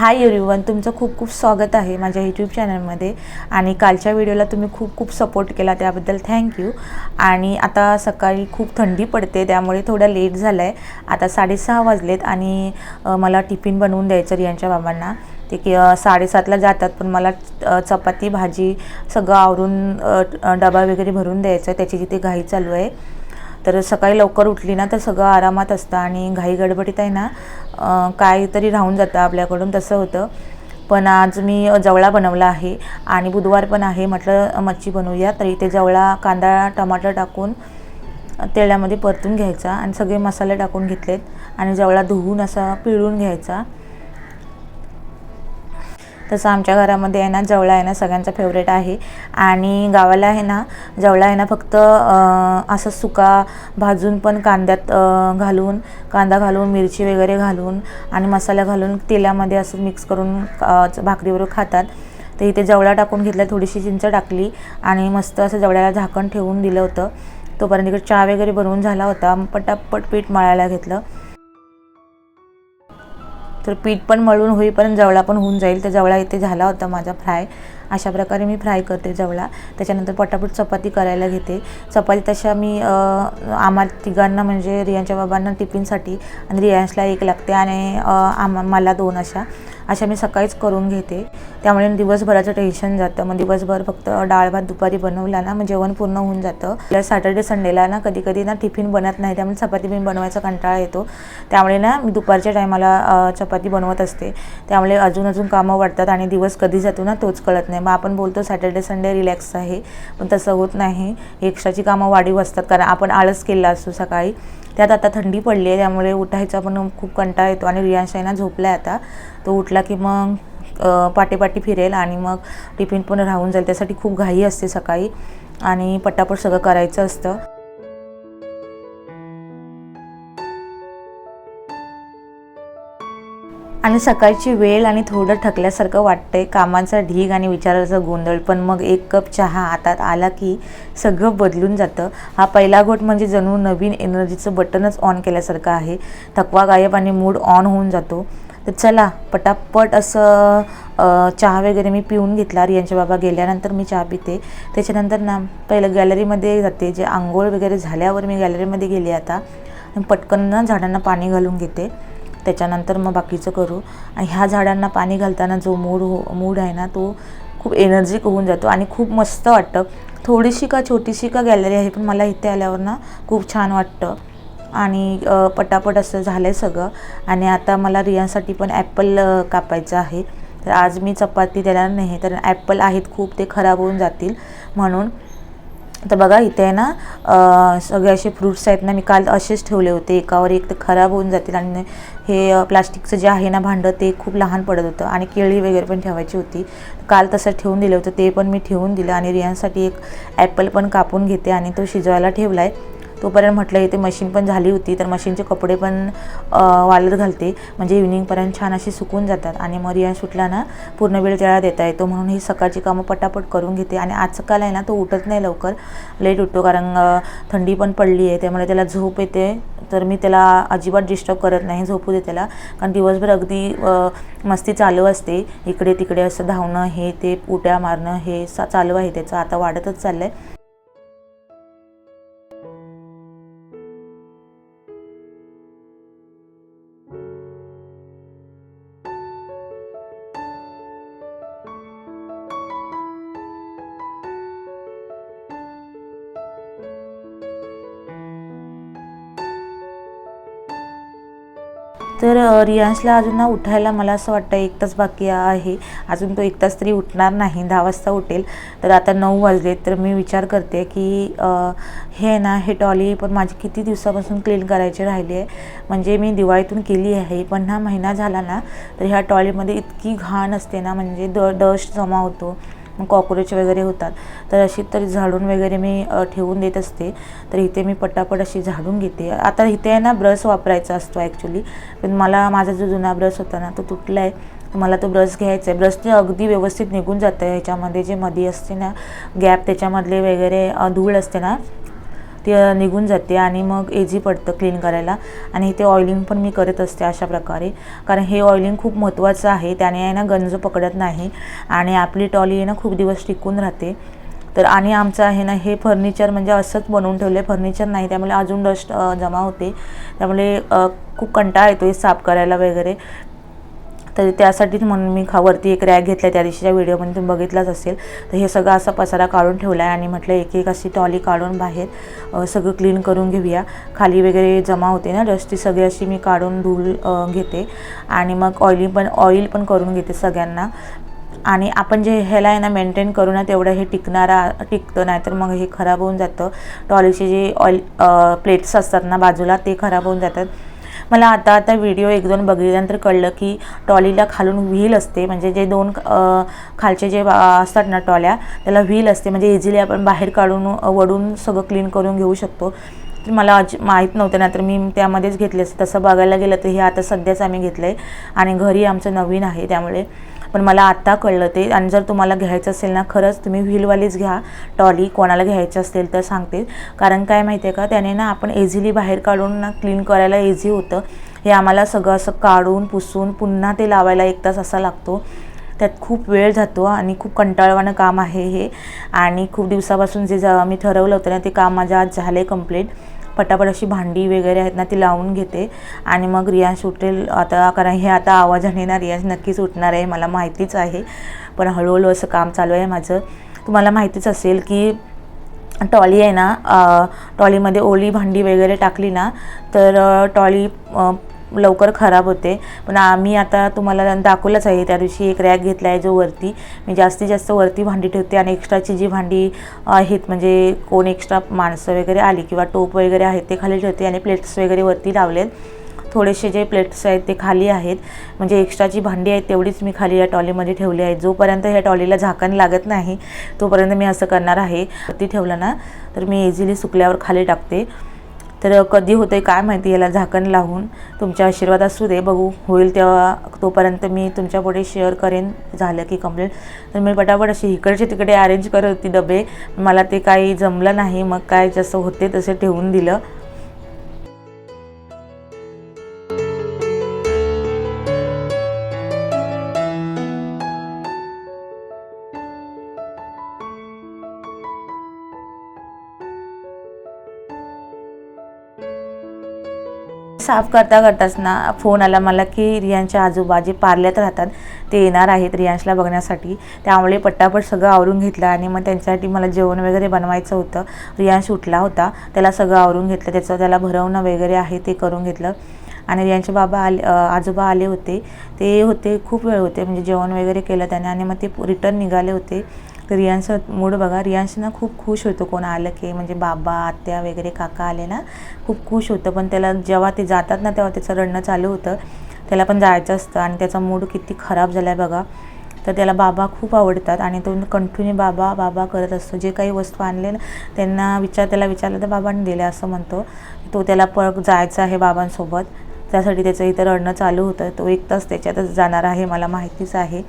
Hi everyone तुमचं खूप खूप स्वागत आहे माझ्या यूट्यूब चॅनलमध्ये आणि कालच्या व्हिडिओला तुम्ही खूप खूप सपोर्ट केला त्याबद्दल थँक्यू आणि आता सकाळी खूप थंडी पडते त्यामुळे थोडं लेट झालं आहे आता साडेसहा वाजलेत आणि मला टिफिन बनवून द्यायचं रियांच्या बाबांना. ते की साडेसातला जातात पण मला चपाती भाजी सगळं आवरून डबा वगैरे भरून द्यायचं त्याची जिथे घाई चालू आहे. तर सकाळी लवकर उठली ना तर सगळं आरामात असतं आणि घाई गडबडीत आहे ना काहीतरी राहून जातं आपल्याकडून तसं होतं. पण आज मी जवळा बनवला आहे आणि बुधवार पण आहे म्हटलं मच्छी बनवूया. तर इथे जवळा कांदा टमाटर टाकून तेलामध्ये परतून घ्यायचा आणि सगळे मसाले टाकून घेतलेत आणि जवळा धुवून असा पिळून घ्यायचा. तसं आमच्या घरामध्ये आहे ना जवळा आहे ना सगळ्यांचा फेवरेट आहे. आणि गावाला आहे ना जवळा आहे ना फक्त असं सुका भाजून पण कांद्यात घालून कांदा घालून मिरची वगैरे घालून आणि मसाला घालून तेलामध्ये असं मिक्स करून अं, भाकरीबरोबर खातात. तर इथे जवळा टाकून घेतला थोडीशी चिंच टाकली आणि मस्त असं जवळ्याला झाकण ठेवून दिलं होतं. तोपर्यंत इकडे चहा वगैरे बनवून झाला होता. पटापट पीठ मळायला घेतलं. तर पीठ पण मळून होईपर्यंत जवळा पण होऊन जाईल. तर जवळा इथे झाला होता माझा फ्राय. अशा प्रकारे मी फ्राय करते जवळा. त्याच्यानंतर पटापट चपाती करायला घेते. चपाती तशा मी आम्हा तिघांना म्हणजे रियांच्या बाबांना टिफिनसाठी आणि रियांशला एक लागते आणि आम्हा मला दोन अशा. अशा मी सकाळीच करून घेते. त्यामुळे दिवसभराचं टेन्शन जातं. मग दिवसभर फक्त डाळ भात दुपारी बनवला ना मग जेवण पूर्ण होऊन जातं. आपल्या सॅटर्डे संडेला ना कधी कधी ना टिफिन बनत नाही त्यामुळे चपाती बिन बनवायचा कंटाळा येतो. त्यामुळे ना मी दुपारच्या टायमाला चपाती बनवत असते. त्यामुळे अजून अजून कामं वाढतात आणि दिवस कधी जातो ना तोच कळत नाही. मग आपण बोलतो सॅटर्डे संडे रिलॅक्स आहे पण तसं होत नाही. एक्स्ट्राची कामं वाढीव असतात कारण आपण आळस केला असतो सकाळी. त्यात आता थंडी पडली आहे त्यामुळे उठायचा पण खूप कंटाळा येतो. आणि रियांशाईना आहे ना झोपला आहे आता. तो उठला की मग अ, फिरेल आणि मग टिफिन पण राहून जाईल. त्यासाठी खूप घाई असते सकाळी आणि पटापट सगळं करायचं असतं. आणि सकाळची वेळ आणि थोडं थकल्यासारखं वाटतंय. कामांचा ढीग आणि विचाराचा गोंधळ. पण मग एक कप चहा हातात आला की सगळं बदलून जातं. हा पहिला घोट म्हणजे जणू नवीन एनर्जीचं बटनच ऑन केल्यासारखं आहे. थकवा गायब आणि मूड ऑन होऊन जातो. तर चला पटापट असं चहा वगैरे मी पिऊन घेतला. रियांच्या बाबा गेल्यानंतर मी चहा पिते. त्याच्यानंतर ना पहिलं गॅलरीमध्ये जाते. जे आंघोळ वगैरे झाल्यावर मी गॅलरीमध्ये गेले आता. पटकन ना झाडांना पाणी घालून घेते. त्याच्यानंतर मग बाकीचं करू. आणि ह्या झाडांना पाणी घालताना जो मूड हो मूड आहे ना तो खूप एनर्जिक होऊन जातो आणि खूप मस्त वाटतं. थोडीशी का छोटीशी का गॅलरी आहे पण मला इथे आल्यावर ना खूप छान वाटतं. आणि पटापट असं झालं आहे सगळं. आणि आता मला रियांसाठी पण ॲपल कापायचं आहे. तर आज मी चपाती देणार नाही तर ॲपल आहेत खूप ते खराब होऊन जातील. म्हणून तर बघा इथे आहे ना सगळे असे फ्रुट्स आहेत ना मी काल असेच ठेवले होते. एकावर एक तर खराब होऊन जातील आणि हे प्लास्टिकचं जे आहे ना भांडं ते खूप लहान पडत होतं आणि केळी वगैरे पण ठेवायची होती. काल तसं ठेवून दिलं होतं ते पण मी ठेवून दिलं आणि रियांसाठी एक ॲपल पण कापून घेते आणि तो शिजवायला ठेवला आहे तोपर्यंत म्हटलं इथे मशीन पण झाली होती तर मशीनचे कपडे पण वालत वाळत घालते. म्हणजे इव्हिनिंगपर्यंत छान असे सुकून जातात आणि मग रिया सुटला ना पूर्ण वेळ त्याला देता येतो. म्हणून ही सकाळची कामं पटापट करून घेते. आणि आज सकाळ आहे ना तो उठत नाही लवकर. लेट उठतो कारण थंडी पण पडली आहे त्यामुळे त्याला झोप येते. तर मी त्याला अजिबात डिस्टर्ब करत नाही झोपू दे त्याला. कारण दिवसभर अगदी मस्ती चालू असते. इकडे तिकडे असं धावणं हे ते उट्या मारणं हे सा चालू आहे त्याचं. आता वाढतच चाललं आहे तर रियांशला अजून ना उठायला मला असं वाटतं एक तास बाकी आहे. अजून तो एक तास तरी उठणार नाही. दहा वाजता उठेल. तर आता नऊ वाजले तर मी विचार करते की हे ना हे टॉली पण माझी किती दिवसापासून क्लीन करायची राहिली आहे. म्हणजे मी दिवाळीतून केली आहे. पण हा महिना झाला ना तर ह्या टॉलीमध्ये इतकी घाण असते ना म्हणजे द डस्ट जमा होतो. मग कॉक्रोच वगैरे होतात. तर अशी तरी झाडून वगैरे मी ठेवून देत असते. तर इथे मी पटापट अशी झाडून घेते. आता इथे आहे ना ब्रश वापरायचा असतो ॲक्च्युली पण मला माझा जो जुना ब्रश होता ना तो तुटला आहे मला तो ब्रश घ्यायचा आहे ब्रशने अगदी व्यवस्थित निघून जातं. ह्याच्यामध्ये जे मध्ये असते ना गॅप त्याच्यामधले वगैरे धूळ असते ना ती निघून जाते आणि मग एजी पडतं क्लीन करायला. आणि ते ऑइलिंग पण मी करत असते अशा प्रकारे. कारण हे ऑइलिंग खूप महत्त्वाचं आहे. त्याने आहे ना गंज पकडत नाही. आणि आपली टॉली आहे ना खूप दिवस टिकून राहते. तर आणि आमचं आहे ना हे फर्निचर म्हणजे असंच बनवून ठेवलं आहे फर्निचर नाही. त्यामुळे अजून डस्ट जमा होते. त्यामुळे खूप कंटाळा येतो आहे साफ करायला वगैरे. तर त्यासाठीच म्हणून मी खा वरती एक रॅक घेतला त्या दिवशीच्या व्हिडिओमध्ये तुम्ही बघितलाच असेल. तर हे सगळं असा पसारा काढून ठेवला आहे आणि म्हटलं एक एक अशी टॉली काढून बाहेर सगळं क्लीन करून घेऊया. खाली वगैरे जमा होते ना डस्ट ती सगळी अशी मी काढून धूल घेते. आणि मग ऑइली पण ऑइल पण करून घेते सगळ्यांना. आणि आपण जे ह्याला आहे ना मेंटेन करू ना तेवढं हे टिकणारा टिकतं नाहीतर मग हे खराब होऊन जातं. टॉलीचे जे ऑइल प्लेट्स असतात ना बाजूला ते खराब होऊन जातात. मला आता आता व्हिडिओ एक दोन बघितल्यानंतर कळलं की टॉलीला खालून व्हील असते. म्हणजे जे दोन खालचे जे असतात ना टॉल्या त्याला व्हील असते. म्हणजे इझिली आपण बाहेर काढून वडून सगळं क्लीन करून घेऊ शकतो. तर मला अज माहीत नव्हतं ना तर मी त्यामध्येच घेतले असते. तसं बघायला गेलं तर हे आता सध्याच आम्ही घेतलं आहे आणि घरी आमचं नवीन आहे त्यामुळे पण मला आत्ता कळलं ते. आणि जर तुम्हाला घ्यायचं असेल ना खरंच तुम्ही व्हीलवालीच घ्या. टॉली कोणाला घ्यायचं असेल तर सांगते. कारण काय माहिती आहे का त्याने ना आपण इझिली बाहेर काढून ना क्लीन करायला इझी होतं. हे आम्हाला सगळं असं काढून पुसून पुन्हा ते लावायला एक तास असा लागतो. त्यात खूप वेळ जातो आणि खूप कंटाळवाणं काम आहे हे. आणि खूप दिवसापासून जे जा मी ठरवलं होतं ना ते काम माझ्या आज झालं आहे कंप्लीट पटापट अशी भांडी वगैरे आहेत ना ती लावून घेते. आणि मग रियाज उठेल. आता कारण हे आता आवाजाने ना रियाज नक्कीच उठणार आहे. मला माहितीच आहे. पण हळूहळू असं काम चालू आहे माझं. तुम्हाला माहितीच असेल की टॉली आहे ना टॉलीमध्ये ओली भांडी वगैरे टाकली ना तर टॉली लवकर खराब होते. पण आम्ही आता तुम्हाला दाखवलंच आहे त्या दिवशी एक रॅक घेतला आहे जो वरती. मी जास्तीत जास्त वरती भांडी ठेवते आणि एक्स्ट्राची जी भांडी आहेत म्हणजे कोण एक्स्ट्रा माणसं वगैरे आली किंवा टोप वगैरे आहेत ते खाली ठेवते आणि प्लेट्स वगैरे वरती लावलेत. थोडेसे जे प्लेट्स आहेत ते खाली आहेत. म्हणजे एक्स्ट्राची भांडी आहेत तेवढीच मी खाली या टॉलीमध्ये ठेवली आहेत. जोपर्यंत ह्या टॉलीला झाकण लागत नाही तोपर्यंत मी असं करणार आहे. ती ठेवलं ना तर मी इझिली सुकल्यावर खाली टाकते. तर कधी होतं आहे काय माहिती याला झाकण लावून तुमच्या आशीर्वाद असू दे बघू होईल तेव्हा तोपर्यंत मी तुमच्यापुढे शेअर करेन झालं की कंप्लेंट तर मी पटापट अशी इकडचे तिकडे अरेंज करत होती डबे. मला ते काही जमलं नाही मग काय जसं होते तसे ठेवून दिलं. साफ करता करताच ना फोन आला मला की रियांच्या आजोबा जे पार्ल्यात राहतात ते येणार आहेत रियांशला बघण्यासाठी. त्यामुळे पट्टापट सगळं आवरून घेतलं आणि मग त्यांच्यासाठी मला जेवण वगैरे बनवायचं होतं. रियांश उठला होता. त्याला सगळं आवरून घेतलं. त्याचं त्याला भरवणं वगैरे आहे ते करून घेतलं. आणि रियांचे बाबा आले आजोबा आले होते. ते होते खूप वेळ होते. म्हणजे जेवण वगैरे केलं त्याने आणि मग ते रिटर्न निघाले होते. तर रियांचा मूड बघा रियांश ना खूप खुश होतो कोण आलं की. म्हणजे बाबा आत्या वगैरे काका आले ना खूप खुश होतं. पण त्याला जेव्हा ते जातात ना तेव्हा त्याचं रडणं चालू होतं. त्याला पण जायचं असतं आणि त्याचा मूड किती खराब झाला आहे बघा. तर त्याला बाबा खूप आवडतात आणि तो कंटिन्यू बाबा बाबा करत असतो. जे काही वस्तू आणले ना त्यांना विचार त्याला विचारलं तर बाबांनी दिल्या असं म्हणतो. तो त्याला पळ जायचं आहे बाबांसोबत. त्यासाठी त्याचं इथं रडणं चालू होतं. तो एक तास त्याच्यातच जाणार आहे मला माहितीच आहे.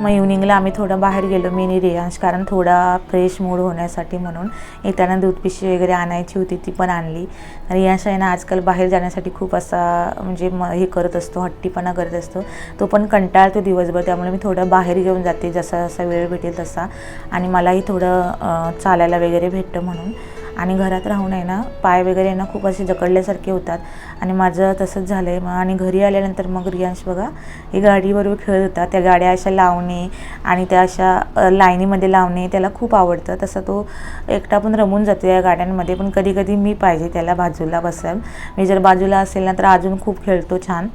मग इव्हनिंगला आम्ही थोडं बाहेर गेलो मी रियांश. कारण थोडा फ्रेश मूड होण्यासाठी म्हणून येताना दूधपिशी वगैरे आणायची होती ती पण आणली. रियांश आहे ना आजकाल बाहेर जाण्यासाठी खूप असा म्हणजे म हे करत असतो हट्टीपणा करत असतो. तो पण कंटाळतो दिवसभर त्यामुळे मी थोडं बाहेर घेऊन जाते जसा जसा वेळ भेटेल तसा. आणि मलाही थोडं चालायला वगैरे भेटतं म्हणून. आणि घरात राहून आहे ना पाय वगैरे ना खूप असे जकडल्यासारखे होतात. आणि माझं तसंच झालं आहे मग आणि घरी आल्यानंतर मग रियांश बघा ही गाडीबरोबर खेळत होता. त्या गाड्या अशा लावणे आणि त्या अशा लाईनीमध्ये लावणे त्याला खूप आवडतं. तसं तो एकटा पण रमून जातो या गाड्यांमध्ये. पण कधी कधी मी पाहिजे त्याला बाजूला बसायला. मी जर बाजूला असेल ना तर अजून खूप खेळतो छान.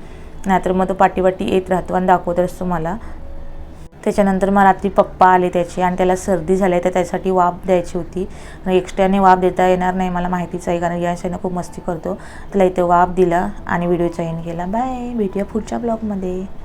नाहीतर मग तो पाठीवाटी येत राहतो आणि दाखवत असतो मला. त्याच्यानंतर मग रात्री पप्पा आले त्याचे आणि त्याला सर्दी झाली तर त्यासाठी वाफ द्यायची होती. एक्स्ट्राने वाफ देता येणार नाही मला माहितीच आहे कारण याशाने खूप मस्ती करतो. त्याला इथे वाफ दिला आणि व्हिडिओचा एंड केला. बाय. भेटूया पुढच्या ब्लॉगमध्ये.